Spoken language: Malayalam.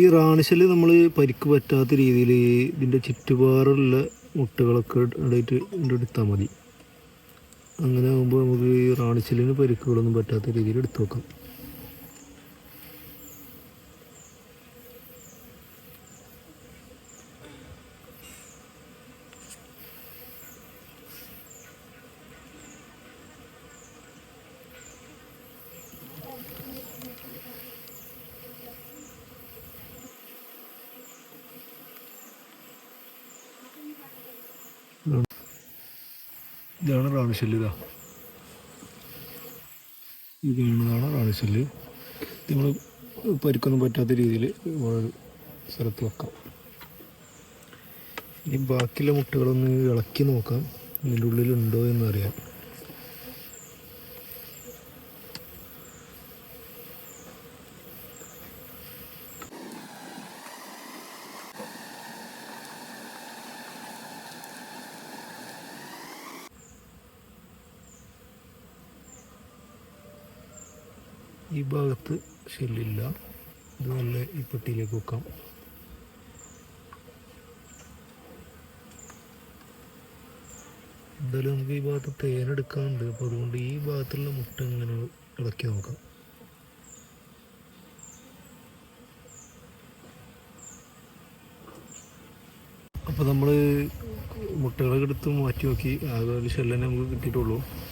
ഈ റാണിശൽ നമ്മൾ പരിക്ക് പറ്റാത്ത രീതിയിൽ ഇതിന്റെ ചുറ്റുപാടുള്ള മുട്ടകളൊക്കെ ഇടയിട്ട് എടുത്താൽ മതി. അങ്ങനെ ആകുമ്പോൾ നമുക്ക് ഈ റാണിശലിന് പരിക്കുകളൊന്നും പറ്റാത്ത രീതിയിൽ എടുത്തു വെക്കാം ഇതാണ് റാണിശല്യം ഇതാ. ഈ കാണുന്നതാണ് റാണിശല്യം നമ്മൾ പരിക്കൊന്നും പറ്റാത്ത രീതിയിൽ സ്ഥലത്ത് വെക്കാം. ഇനി ബാക്കിയുള്ള മുട്ടകളൊന്ന് ഇളക്കി നോക്കാം. ഇതിന്റെ ഉള്ളിലുണ്ടോ എന്നറിയാം. ഈ ഭാഗത്ത് ഷെല്ലില്ല ഇത് നല്ല ഈ പെട്ടിയിലേക്ക് വെക്കാം. എന്തായാലും നമുക്ക് ഈ ഭാഗത്ത് തേനെടുക്കാനുണ്ട് അപ്പോൾ അതുകൊണ്ട് ഈ ഭാഗത്തുള്ള മുട്ട ഇങ്ങനെ ഇളക്കി നോക്കാം. അപ്പോൾ നമ്മൾ മുട്ടകളൊക്കെ എടുത്ത് മാറ്റി നോക്കി. ആകെ ഒരു ഷെല്ലിനെ നമുക്ക് കിട്ടിയിട്ടുള്ളൂ.